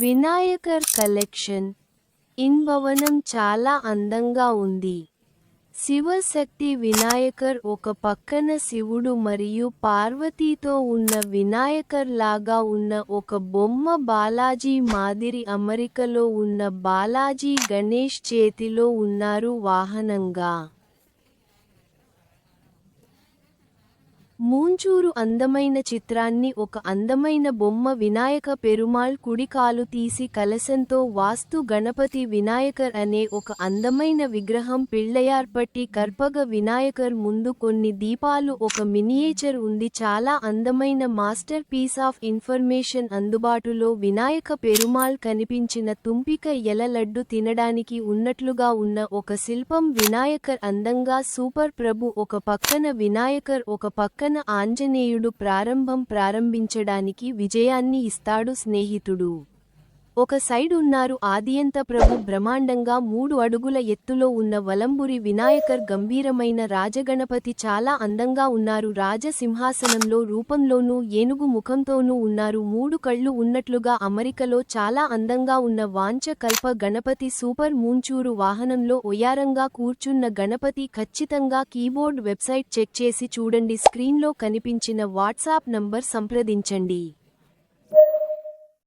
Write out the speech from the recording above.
Vinayakar collection in భవనం చాలా అందంగా ఉంది. శివశక్తి వినాయకర్ ఒక పక్కన శివుడు మరియు పార్వతీతో ఉన్న వినాయకర్ లాగా ఉన్న ఒక బొమ్మ బాలాజీ మాదిరి అమరికలో ఉన్న బాలాజీ గణేష్ చేతిలో ఉన్నారు వాహనంగా. మూంచూరు అందమైన చిత్రాన్ని ఒక అందమైన బొమ్మ వినాయక పెరుమాళ్ కుడికాలు తీసి కలశంతో వాస్తు గణపతి వినాయకర్ అనే ఒక అందమైన విగ్రహం పిళ్ళయార్పట్టి కర్పగ వినాయకర్ ముందు కొన్ని దీపాలు ఒక మినియేచర్ ఉంది. చాలా అందమైన మాస్టర్ పీస్ ఆఫ్ ఇన్ఫర్మేషన్ అందుబాటులో వినాయక పెరుమాళ్ కనిపించిన తుంపిక ఎల లడ్డు తినడానికి ఉన్నట్లుగా ఉన్న ఒక శిల్పం వినాయకర్ అందంగా సూపర్ ప్రభు ఒక పక్కన వినాయకర్ ఒక పక్కన ఆంజనేయుడు ప్రారంభం ప్రారంభించడానికి విజయాన్ని ఇస్తాడు స్నేహితుడు. ఒక సైడ్ ఉన్నారు ఆదియంత ప్రభు బ్రహ్మాండంగా మూడు అడుగుల ఎత్తులో ఉన్న వలంబురి వినాయకర్ గంభీరమైన రాజగణపతి చాలా అందంగా ఉన్నారు. రాజసింహాసనంలో రూపంలోనూ ఏనుగు ముఖంతోనూ ఉన్నారు. మూడు కళ్ళు ఉన్నట్లుగా అమరికలో చాలా అందంగా ఉన్న వాంచ కల్ప గణపతి సూపర్ మూంచూరు వాహనంలో ఒయారంగా కూర్చున్న గణపతి ఖచ్చితంగా కీబోర్డ్ వెబ్సైట్ చెక్ చేసి చూడండి. స్క్రీన్లో కనిపించిన వాట్సాప్ నంబర్ సంప్రదించండి.